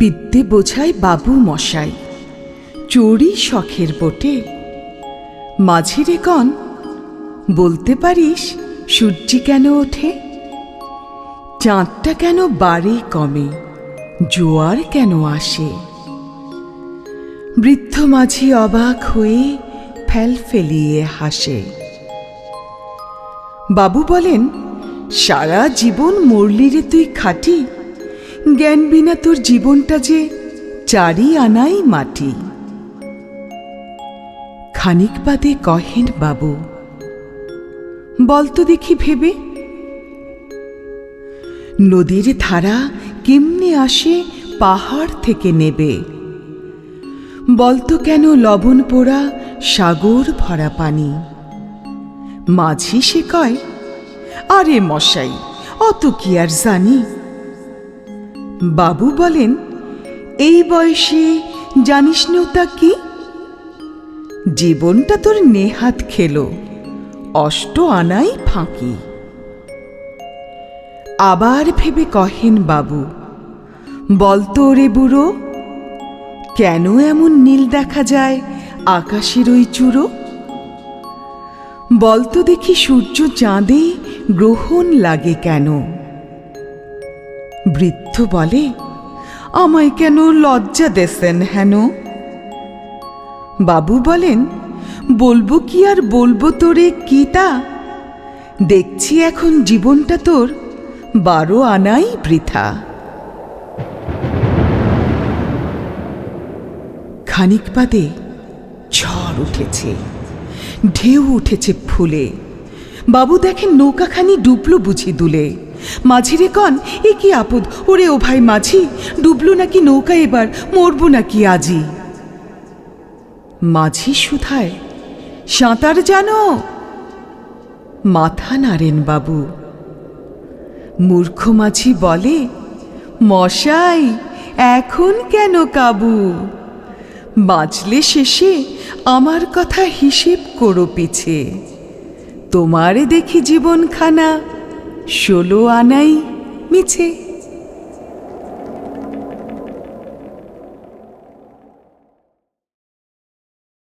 বিদ্যে বোঝায় বাবু মশাই। চড়ি শখের বোটে। মাঝিরে কন বলতে পারিস সূর্যি কেন ওঠে? চাঁদটা কেন বাড়ে কমে? জোয়ার কেন আসে? বৃদ্ধ মাঝি অবাক হয়ে ফেল ফেলিয়ে হাসে। বাবু বলেন, সারা জীবন মরলি রে তুই খাটি জ্ঞান বিনা তোর জীবনটা যে চারি আনাই মাটি। খানিক বাদে কহেন বাবু, বলতো দেখি ভেবে, নদীর ধারা কেমনে আসে পাহাড় থেকে নেবে? বলতো কেন লবণ পোড়া সাগর ভরা পানি? মাঝি সে কয়, আরে মশাই, অত কি আর জানি? বাবু বলেন, এই বয়সে জানিস তা কি? জীবনটা তোর নেহাত খেলো, অষ্ট আনাই ফাঁকি। আবার ভেবে কহেন বাবু বলতো রে বুড়ো, কেন এমন নীল দেখা যায় আকাশের ওই চূড়ো? বলতো দেখি সূর্য চাঁদে গ্রহণ লাগে কেন? বৃদ্ধ বলে, আমায় কেন লজ্জা দেশেন হেন? বাবু বলেন, বলব কি আর বলব তোরে কি তা দেখছি এখন জীবনটা তোর বারো আনাই বৃথা। খানিক বাদে ঝড় উঠেছে, ঢেউ উঠেছে ফুলে। বাবু দেখেন নৌকাখানি ডুবলো বুঝি দুলে। মাঝিরে কন, এ কি আপদ? ওরে ও ভাই মাঝি, ডুবলো নাকি নৌকা এবার, মরবো নাকি আজি? মাঝি সুধায়, সাঁতার জানো? মাথা নারেন বাবু। মূর্খ মাঝি বলে, মশাই, এখন কেন কাবু? বাঁচলে শেষে আমার কথা হিসেব করো পিছে। তোমারে দেখি জীবনখানা ষোলো আনাই মিছে।